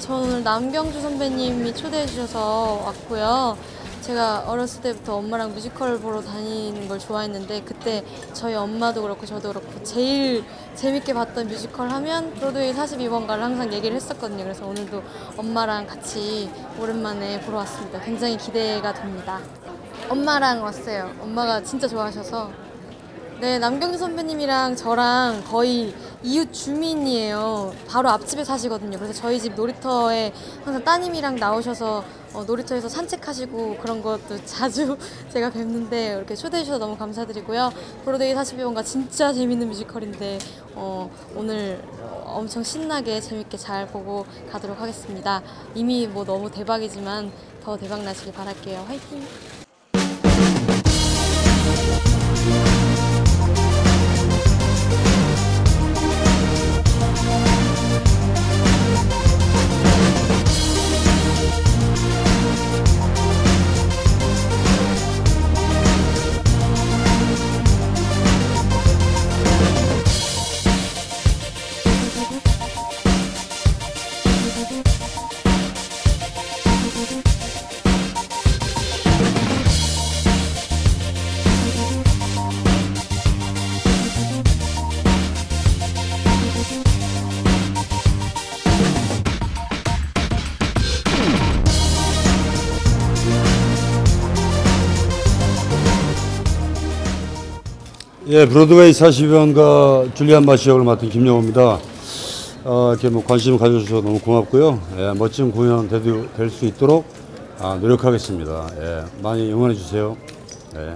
네, 저는 오늘 남경주 선배님이 초대해 주셔서 왔고요. 제가 어렸을 때부터 엄마랑 뮤지컬 보러 다니는 걸 좋아했는데 그때 저희 엄마도 그렇고 저도 그렇고 제일 재밌게 봤던 뮤지컬 하면 브로드웨이 42번가를 항상 얘기를 했었거든요. 그래서 오늘도 엄마랑 같이 오랜만에 보러 왔습니다. 굉장히 기대가 됩니다. 엄마랑 왔어요. 엄마가 진짜 좋아하셔서 네, 남경주 선배님이랑 저랑 거의 이웃 주민이에요. 바로 앞집에 사시거든요. 그래서 저희 집 놀이터에 항상 따님이랑 나오셔서 어, 놀이터에서 산책하시고 그런 것도 자주 제가 뵙는데 이렇게 초대해 주셔서 너무 감사드리고요. 브로데이 42번가 진짜 재밌는 뮤지컬인데 어, 오늘 엄청 신나게 재밌게 잘 보고 가도록 하겠습니다. 이미 뭐 너무 대박이지만 더 대박 나시길 바랄게요. 화이팅! 예, 브로드웨이 42번가 줄리안 마시 역을 맡은 김영호입니다. 어, 이렇게 뭐 관심 가져주셔서 너무 고맙고요. 예, 멋진 공연 될 수 있도록 아, 노력하겠습니다. 예, 많이 응원해 주세요. 예.